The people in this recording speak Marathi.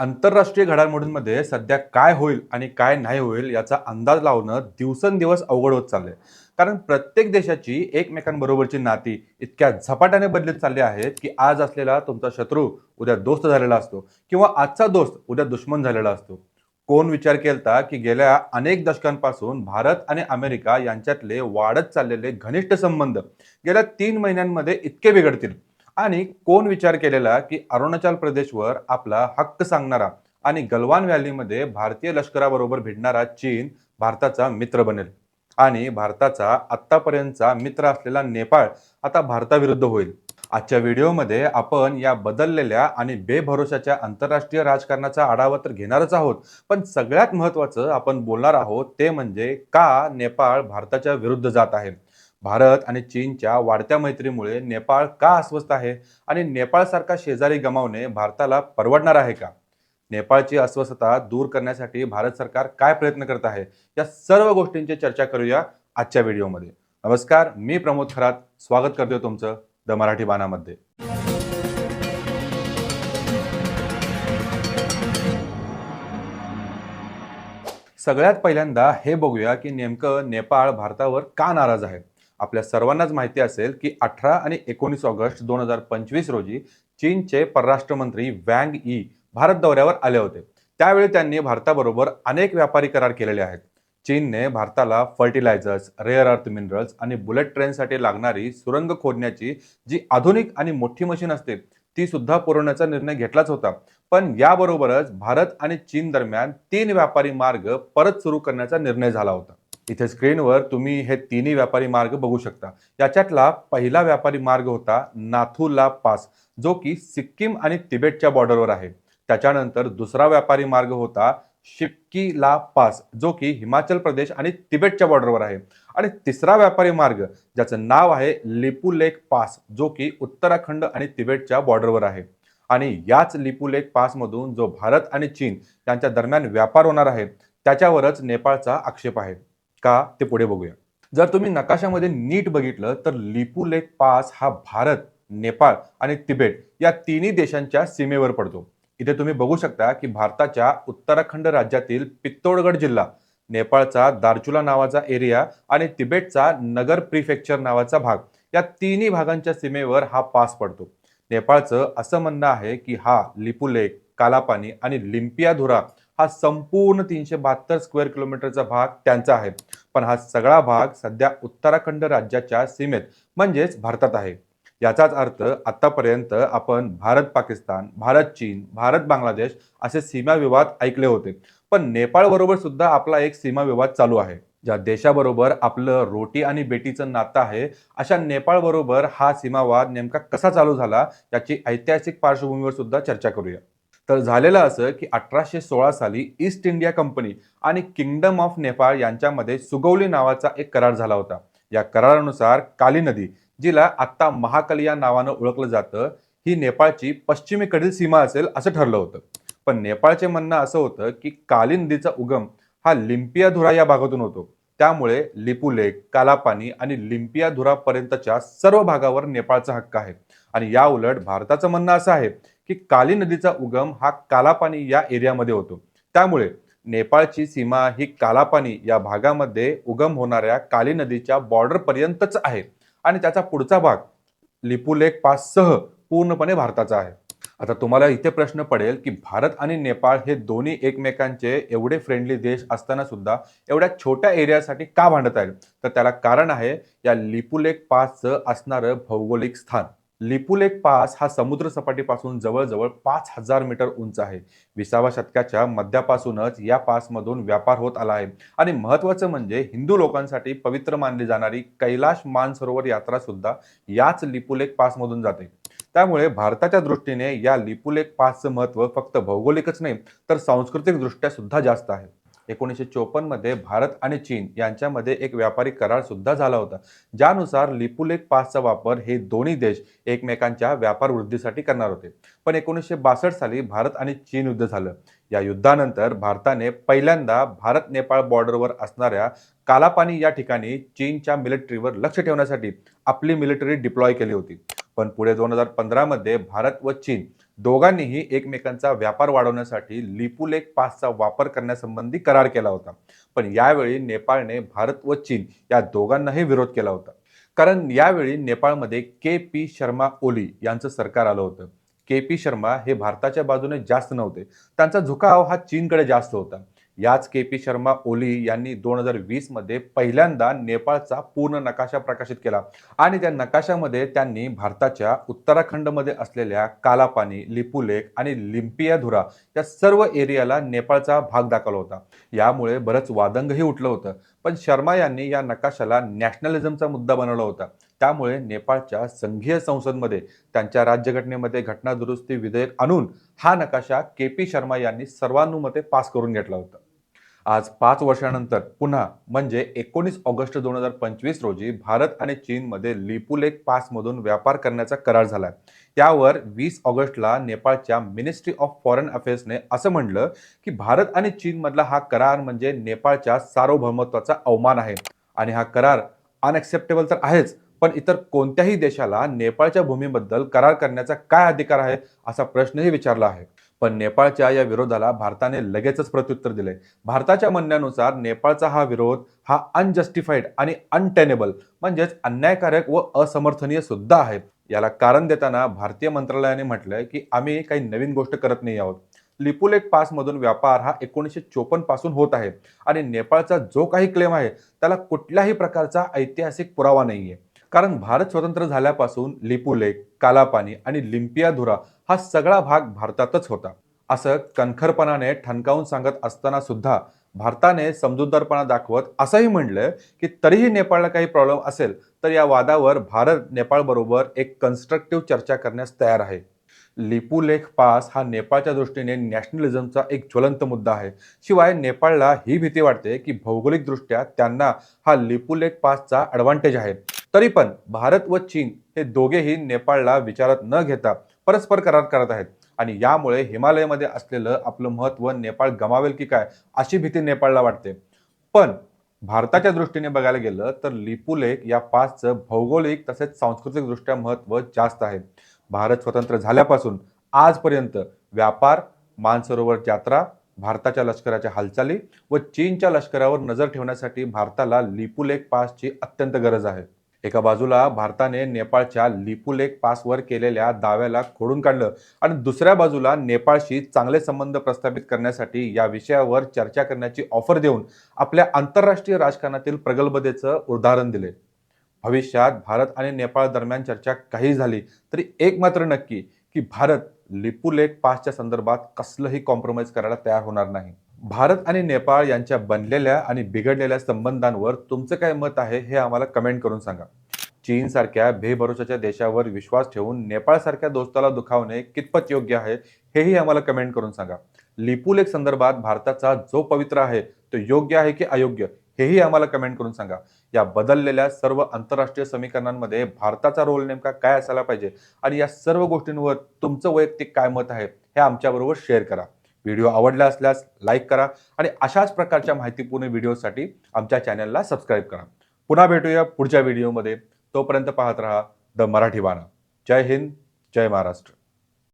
आंतरराष्ट्रीय घडामोडींमध्ये सध्या काय होईल आणि काय नाही होईल याचा अंदाज लावणं दिवसेंदिवस अवघड होत चाललंय. कारण प्रत्येक देशाची एकमेकांबरोबरची नाती इतक्या झपाट्याने बदलत चालली आहेत की आज असलेला तुमचा शत्रू उद्या दोस्त झालेला असतो किंवा आजचा दोस्त उद्या दुश्मन झालेला असतो. कोण विचार केलता की गेल्या अनेक दशकांपासून भारत आणि अमेरिका यांच्यातले वाढत चाललेले घनिष्ठ संबंध गेल्या तीन महिन्यांमध्ये इतके बिघडतील. आणि कोण विचार केलेला की अरुणाचल प्रदेशवर आपला हक्क सांगणारा आणि गलवान व्हॅलीमध्ये भारतीय लष्कराबरोबर भिडणारा चीन भारताचा मित्र बनेल. आणि भारताचा आत्तापर्यंतचा मित्र असलेला नेपाळ आता भारताविरुद्ध होईल. आजच्या व्हिडिओमध्ये आपण या बदललेल्या आणि बेभरोशाच्या आंतरराष्ट्रीय राजकारणाचा आढावा तर घेणारच आहोत पण सगळ्यात महत्त्वाचं आपण बोलणार आहोत ते म्हणजे का नेपाळ भारताच्या विरुद्ध जात आहे. भारत आणि चीनच्या वाढत्या मैत्रीमुळे नेपाळ का अस्वस्थ आहे आणि नेपाळसारखा शेजारी गमावणे भारताला परवडणार आहे का? नेपाळची अस्वस्थता दूर करण्यासाठी भारत सरकार काय प्रयत्न करत आहे? या सर्व गोष्टींची चर्चा करूया आजच्या व्हिडिओमध्ये. नमस्कार मी प्रमोद खरात. स्वागत करतोय तुमचं द मराठी बाणामध्ये. सगळ्यात पहिल्यांदा हे बघूया की नेमकं नेपाळ भारतावर का नाराज आहे? आपल्या सर्वांनाच माहिती असेल की अठरा आणि एकोणीस ऑगस्ट दोन हजार पंचवीस रोजी चीनचे परराष्ट्र मंत्री वँग ई भारत दौऱ्यावर आले होते. त्यावेळी त्यांनी भारताबरोबर अनेक व्यापारी करार केलेले आहेत. चीनने भारताला फर्टिलायझर्स रेअर अर्थ मिनरल्स आणि बुलेट ट्रेनसाठी लागणारी सुरंग खोदण्याची जी आधुनिक आणि मोठी मशीन असते ती सुद्धा पुरवण्याचा निर्णय घेतलाच होता. पण याबरोबरच भारत आणि चीन दरम्यान तीन व्यापारी मार्ग परत सुरू करण्याचा निर्णय झाला होता. इथे स्क्रीनवर तुम्ही हे तिन्ही व्यापारी मार्ग बघू शकता. याच्यातला पहिला व्यापारी मार्ग होता नाथुला पास जो की सिक्कीम आणि तिबेटच्या बॉर्डरवर आहे. त्याच्यानंतर दुसरा व्यापारी मार्ग होता शिक्कीला पास जो की हिमाचल प्रदेश आणि तिबेटच्या बॉर्डरवर आहे. आणि तिसरा व्यापारी मार्ग ज्याचं नाव आहे लिपुलेक पास जो की उत्तराखंड आणि तिबेटच्या बॉर्डरवर आहे. आणि याच लिपुलेक पासमधून जो भारत आणि चीन यांच्या दरम्यान व्यापार होणार आहे त्याच्यावरच नेपाळचा आक्षेप आहे. का ते पुढे बघूया. जर तुम्ही नकाशामध्ये नीट बघितलं तर लिपुलेक पास हा भारत नेपाळ आणि तिबेट या तिन्ही देशांच्या सीमेवर पडतो. इथे तुम्ही बघू शकता की भारताच्या उत्तराखंड राज्यातील पित्तोडगड जिल्हा नेपाळचा दार्चुला नावाचा एरिया आणि तिबेटचा नगर प्रिफेक्चर नावाचा भाग या तिन्ही भागांच्या सीमेवर हा पास पडतो. नेपाळचं असं म्हणणं आहे की हा लिपुलेक कालापानी आणि लिंपियाधुरा हा संपूर्ण तीनशे बहात्तर स्क्वेअर किलोमीटरचा भाग त्यांचा आहे. पण हा सगळा भाग सध्या उत्तराखंड राज्याच्या सीमेत म्हणजेच भारतात आहे. याचाच अर्थ आतापर्यंत आपण भारत पाकिस्तान भारत चीन भारत बांगलादेश असे सीमा विवाद ऐकले होते. पण नेपाळ बरोबर सुद्धा आपला एक सीमा विवाद चालू आहे. ज्या देशाबरोबर आपलं रोटी आणि बेटीचं नातं आहे अशा नेपाळ बरोबर हा सीमावाद नेमका कसा चालू झाला याची ऐतिहासिक पार्श्वभूमीवर सुद्धा चर्चा करूया. तर झालेलं असं की अठराशे सोळा साली ईस्ट इंडिया कंपनी आणि किंगडम ऑफ नेपाळ यांच्यामध्ये सुगौली नावाचा एक करार झाला होता. या करारानुसार काली नदी जिला आत्ता महाकाली या नावानं ओळखलं जातं ही नेपाळची पश्चिमेकडील सीमा असेल असं ठरलं होतं. पण नेपाळचे म्हणणं असं होतं की काली नदीचा उगम हा लिंपियाधुरा या भागातून होतो. त्यामुळे लिपुलेक कालापानी आणि लिम्पियाधुरापर्यंतच्या सर्व भागावर नेपाळचा हक्क आहे. आणि या उलट भारताचं म्हणणं असं आहे की काली नदीचा उगम हा कालापानी या एरियामध्ये होतो. त्यामुळे नेपाळची सीमा ही कालापानी या भागामध्ये उगम होणाऱ्या काली नदीच्या बॉर्डर पर्यंतच आहे. आणि त्याचा पुढचा भाग लिपुलेक पाससह पूर्णपणे भारताचा आहे. आता तुम्हाला इथे प्रश्न पडेल की भारत आणि नेपाळ हे दोन्ही एकमेकांचे एवढे फ्रेंडली देश असताना सुद्धा एवढ्या छोट्या एरियासाठी का भांडत आहेत तर त्याला कारण आहे या लिपुलेक पासचं असणारं भौगोलिक स्थान. लिपुलेक पास हा समुद्र सपाटीपासून जवळजवळ पाच हजार मीटर उंच आहे. विसाव्या शतकाच्या मध्यापासूनच या पासमधून व्यापार होत आला आहे. आणि महत्त्वाचं म्हणजे हिंदू लोकांसाठी पवित्र मानली जाणारी कैलाश मानसरोवर यात्रा सुद्धा याच लिपुलेक पासमधून जाते. त्यामुळे भारताच्या दृष्टीने या लिपुलेक पासचं महत्त्व फक्त भौगोलिकच नाही तर सांस्कृतिकदृष्ट्या सुद्धा जास्त आहे. एकोणीसशे चोपन्नमध्ये भारत आणि चीन यांच्यामध्ये एक व्यापारी करार सुद्धा झाला होता. ज्यानुसार लिपुलेक पासचा वापर हे दोन्ही देश एकमेकांच्या व्यापार वृद्धीसाठी करणार होते. पण एकोणीसशे बासष्ट साली भारत आणि चीन युद्ध झालं. या युद्धानंतर भारताने पहिल्यांदा भारत नेपाळ बॉर्डरवर असणाऱ्या कालापानी या ठिकाणी चीनच्या मिलिटरीवर लक्ष ठेवण्यासाठी आपली मिलिटरी डिप्लॉय केली होती. पण पुढे दोन हजार पंधरामध्ये भारत व चीन दोघांनीही एकमेकांचा व्यापार वाढवण्यासाठी लिपुलेक पासचा वापर करण्यासंबंधी करार केला होता. पण यावेळी नेपाळने भारत व चीन या दोघांनाही विरोध केला होता. कारण यावेळी नेपाळमध्ये के पी शर्मा ओली यांचं सरकार आलं होतं. के पी शर्मा हे भारताच्या बाजूने जास्त नव्हते. त्यांचा झुकाव हा चीनकडे जास्त होता. याच के पी शर्मा ओली यांनी दोन हजार वीसमध्ये पहिल्यांदा नेपाळचा पूर्ण नकाशा प्रकाशित केला. आणि त्या नकाशामध्ये त्यांनी भारताच्या उत्तराखंडमध्ये असलेल्या कालापानी लिपुलेक आणि लिम्पियाधुरा या सर्व एरियाला नेपाळचा भाग दाखवला होता. यामुळे बरंच वादंगही उठलं होतं. पण शर्मा यांनी या नकाशाला नॅशनलिझमचा मुद्दा बनवला होता. त्यामुळे नेपाळच्या संघीय संसदमध्ये त्यांच्या राज्यघटनेमध्ये घटना दुरुस्ती विधेयक आणून हा नकाशा के पी शर्मा यांनी सर्वानुमते पास करून घेतला होता. आज पाच वर्षानंतर पुन्हा म्हणजे एकोणीस ऑगस्ट दोन हजार पंचवीस रोजी भारत आणि चीनमध्ये लिपुलेक पासमधून व्यापार करण्याचा करार झाला. त्यावर वीस ऑगस्टला नेपाळच्या मिनिस्ट्री ऑफ फॉरेन अफेअर्सने असं म्हणलं की भारत आणि चीनमधला हा करार म्हणजे नेपाळच्या सार्वभौमत्वाचा अवमान आहे. आणि हा करार अनएक्सेप्टेबल तर आहेच पण इतर कोणत्याही देशाला नेपाळच्या भूमीबद्दल करार करण्याचा काय अधिकार आहे असा प्रश्नही विचारला आहे. पण नेपाळच्या या विरोधाला भारताने लगेचच प्रत्युत्तर दिले भारताच्या म्हणण्यानुसार नेपाळचा हा विरोध हा अनजस्टिफाईड आणि अनटेनेबल म्हणजेच अन्यायकारक व असमर्थनीय सुद्धा आहे. याला कारण देताना भारतीय मंत्रालयाने म्हटलंय की आम्ही काही नवीन गोष्ट करत नाही आहोत. लिपुलेक पासमधून व्यापार हा एकोणीसशे चोपन्नपासून होत आहे आणि नेपाळचा जो काही क्लेम आहे त्याला कुठल्याही प्रकारचा ऐतिहासिक पुरावा नाहीये. कारण भारत स्वतंत्र झाल्यापासून लिपुलेक कालापानी आणि लिम्पियाधुरा हा सगळा भाग भारतातच होता. असं कणखरपणाने ठणकावून सांगत असताना सुद्धा भारताने समजूतदारपणा दाखवत असंही म्हणलं की तरीही नेपाळला काही प्रॉब्लेम असेल तर या वादावर भारत नेपाळ बरोबर एक कन्स्ट्रक्टिव्ह चर्चा करण्यास तयार आहे. लिपुलेख पास हा नेपाळच्या दृष्टीने नॅशनलिझमचा एक ज्वलंत मुद्दा आहे. शिवाय नेपाळला ही भीती वाटते की भौगोलिकदृष्ट्या त्यांना हा लिपुलेख पासचा ॲडव्हान्टेज आहे. तरी पण भारत व चीन हे दोघेही नेपाळला विचारात न घेता परस्पर करार करत आहेत. आणि यामुळे हिमालयामध्ये असलेलं आपलं महत्त्व नेपाळ गमावेल की काय अशी भीती नेपाळला वाटते. पण भारताच्या दृष्टीने बघायला गेलं तर लिपुलेक या पाचचं भौगोलिक तसेच सांस्कृतिकदृष्ट्या महत्त्व जास्त आहे. भारत स्वतंत्र झाल्यापासून आजपर्यंत व्यापार मानसरोवर यात्रा भारताच्या लष्कराच्या हालचाली व चीनच्या लष्करावर नजर ठेवण्यासाठी भारताला लिपुलेक पासची अत्यंत गरज आहे. एका बाजूला भारताने नेपाळच्या लिपुलेक पासवर केलेल्या दाव्याला खोडून काढलं आणि दुसऱ्या बाजूला नेपाळशी चांगले संबंध प्रस्थापित करण्यासाठी या विषयावर चर्चा करण्याची ऑफर देऊन आपल्या आंतरराष्ट्रीय राजकारणातील प्रगल्भतेचं उदाहरण दिले. भविष्यात भारत आणि नेपाळ दरम्यान चर्चा काही झाली तरी एक मात्र नक्की की भारत लिपुलेक पासच्या संदर्भात कसलंही कॉम्प्रोमाइज करायला तयार होणार नाही. भारत आणि नेपाळ यांच्या बनलेल्या आणि बिघडलेल्या संबंधांवर तुमचं काय मत आहे हे आम्हाला कमेंट करून सांगा. चीनसारख्या बेभरोशाच्या देशावर विश्वास ठेवून नेपाळसारख्या दोस्ताला दुखावणे कितपत योग्य आहे हेही आम्हाला कमेंट करून सांगा. लिपुलेख संदर्भात भारताचा जो पवित्र आहे तो योग्य आहे की अयोग्य हेही आम्हाला कमेंट करून सांगा. या बदललेल्या सर्व आंतरराष्ट्रीय समीकरणांमध्ये भारताचा रोल नेमका काय असायला पाहिजे? आणि या सर्व गोष्टींवर तुमचं वैयक्तिक काय मत आहे हे आमच्याबरोबर शेअर करा. व्हिडिओ आवडला असल्यास लाईक करा आणि अशाच प्रकारच्या माहितीपूर्ण व्हिडिओसाठी आमच्या चॅनलला सबस्क्राईब करा. पुन्हा भेटूया पुढच्या व्हिडिओमध्ये. तोपर्यंत पाहत रहा द मराठी बाणा जय हिंद जय महाराष्ट्र.